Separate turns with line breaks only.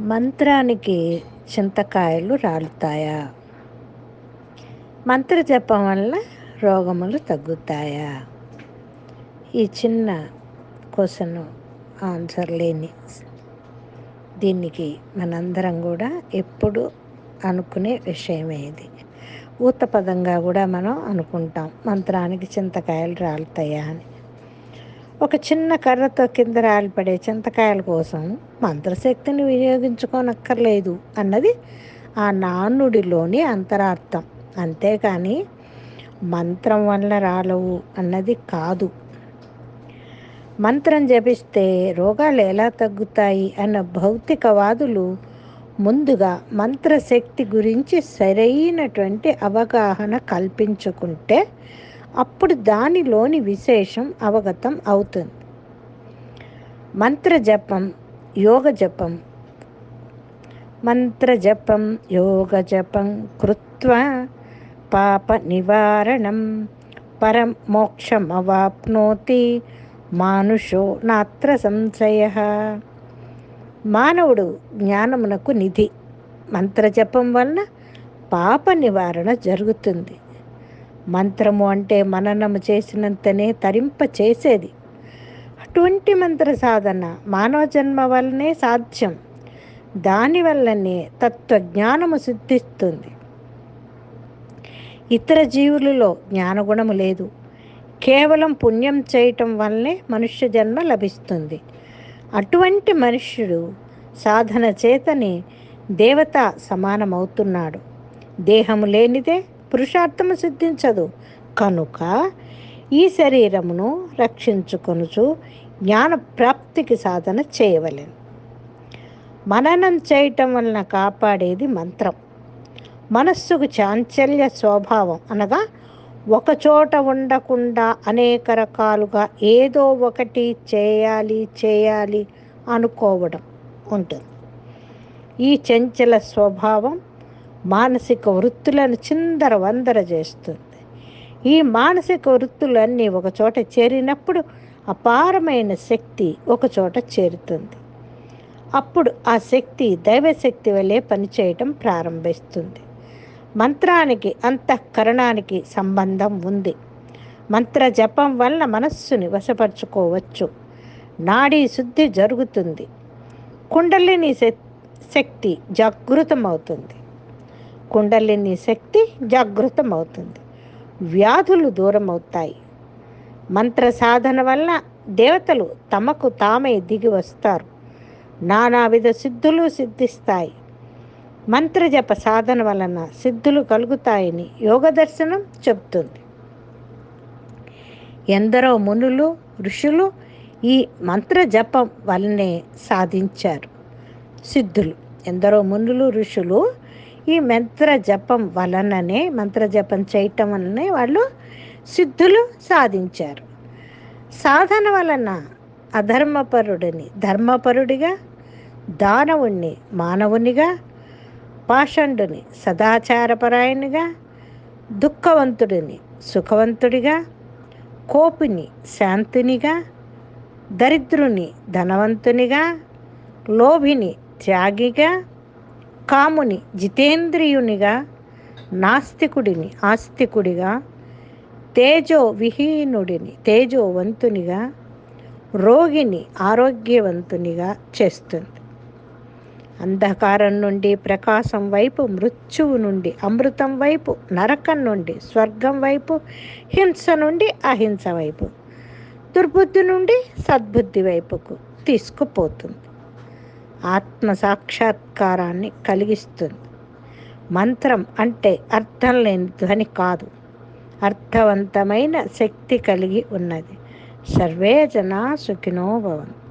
మంత్రానికి చింతకాయలు రాలుతాయా? మంత్ర జపం వల్ల రోగములు తగ్గుతాయా? ఈ చిన్న క్వశ్చన్ ఆన్సర్ లేని దీనికి మనందరం కూడా ఎప్పుడు అనుకునే విషయమే ఇది. ఊతపదంగా కూడా మనం అనుకుంటాం మంత్రానికి చింతకాయలు రాలుతాయా అని. ఒక చిన్న కర్రతో కింద రాలిపడే చింతకాయల కోసం మంత్రశక్తిని వినియోగించుకోనక్కర్లేదు అన్నది ఆ నానుడిలోని అంతరార్థం. అంతేకాని మంత్రం వల్ల రాలవు అన్నది కాదు. మంత్రం జపిస్తే రోగాలు ఎలా తగ్గుతాయి అన్న భౌతికవాదులు ముందుగా మంత్రశక్తి గురించి సరైనటువంటి అవగాహన కల్పించుకుంటే అప్పుడు దానిలోని విశేషం అవగతం అవుతుంది. మంత్ర జపం యోగ జపం మంత్ర జపం యోగ జపం కృత్వ పాప నివారణం. పరం మోక్షమవాప్నోతి మానుషో నాత్ర సంశయ. మానవుడు జ్ఞానమునకు నిధి. మంత్రజపం వలన పాప నివారణ జరుగుతుంది. మంత్రము అంటే మననము చేసినంతనే తరింప చేసేది. అటువంటి మంత్ర సాధన మానవ జన్మ వల్లనే సాధ్యం. దానివల్లనే తత్వజ్ఞానము సిద్ధిస్తుంది. ఇతర జీవులలో జ్ఞానగుణము లేదు. కేవలం పుణ్యం చేయటం వల్లనే మనుష్య జన్మ లభిస్తుంది. అటువంటి మనుష్యుడు సాధన చేతని దేవత సమానమవుతున్నాడు. దేహము లేనిదే పురుషార్థము సిద్ధించదు. కనుక ఈ శరీరమును రక్షించుకొనుచు జ్ఞాన ప్రాప్తికి సాధన చేయవలెను. మననం చేయటం వలన కాపాడేది మంత్రం. మనస్సుకు చాంచల్య స్వభావం అనగా ఒకచోట ఉండకుండా అనేక రకాలుగా ఏదో ఒకటి చేయాలి చేయాలి అనుకోవడం ఉంటుంది. ఈ చంచల స్వభావం మానసిక వృత్తులను చిందర వందర చేస్తుంది. ఈ మానసిక వృత్తులన్నీ ఒకచోట చేరినప్పుడు అపారమైన శక్తి ఒకచోట చేరుతుంది. అప్పుడు ఆ శక్తి దైవశక్తి వలె పనిచేయటం ప్రారంభిస్తుంది. మంత్రానికి అంతఃకరణానికి సంబంధం ఉంది. మంత్ర జపం వల్ల మనస్సుని వశపరుచుకోవచ్చు. నాడీ శుద్ధి జరుగుతుంది. కుండలిని శక్తి జాగృతమవుతుంది. కుండలిని శక్తి జాగృతం అవుతుంది వ్యాధులు దూరం అవుతాయి మంత్ర సాధన వల్ల దేవతలు తమకు తామే దిగి వస్తారు. నానావిధ సిద్ధులు సిద్ధిస్తాయి. మంత్రజప సాధన వలన సిద్ధులు కలుగుతాయని యోగ దర్శనం చెబుతుంది. ఎందరో మునులు ఋషులు ఈ మంత్ర జపం వలనే సాధించారు. సిద్ధులు. ఎందరో మునులు ఋషులు ఈ మంత్ర జపం వలననే మంత్ర జపం చేయటం వలనే వాళ్ళు సిద్ధులు సాధించారు. సాధన వలన అధర్మపరుడిని ధర్మపరుడిగా దానవుణ్ణి మానవునిగా పాషండుని సదాచారపరాయణిగా దుఃఖవంతుడిని సుఖవంతుడిగా కోపిని శాంతినిగా దరిద్రుని ధనవంతునిగా లోభిని త్యాగిగా కాముని జితేంద్రియునిగా నాస్తికుడిని ఆస్తికుడిగా తేజో విహీనుడిని తేజోవంతునిగా రోగిని ఆరోగ్యవంతునిగా చేస్తుంది. అంధకారం నుండి ప్రకాశం వైపు మృత్యువు నుండి అమృతం వైపు నరకం నుండి స్వర్గం వైపు హింస నుండి అహింస వైపు దుర్బుద్ధి నుండి సద్బుద్ధి వైపుకు తీసుకుపోతుంది. ఆత్మ సాక్షాత్కారాన్ని కలిగిస్తుంది. మంత్రం అంటే అర్థం లేని ధ్వని కాదు. అర్థవంతమైన శక్తి కలిగి ఉన్నది. సర్వే జనా సుఖినో భవంతు.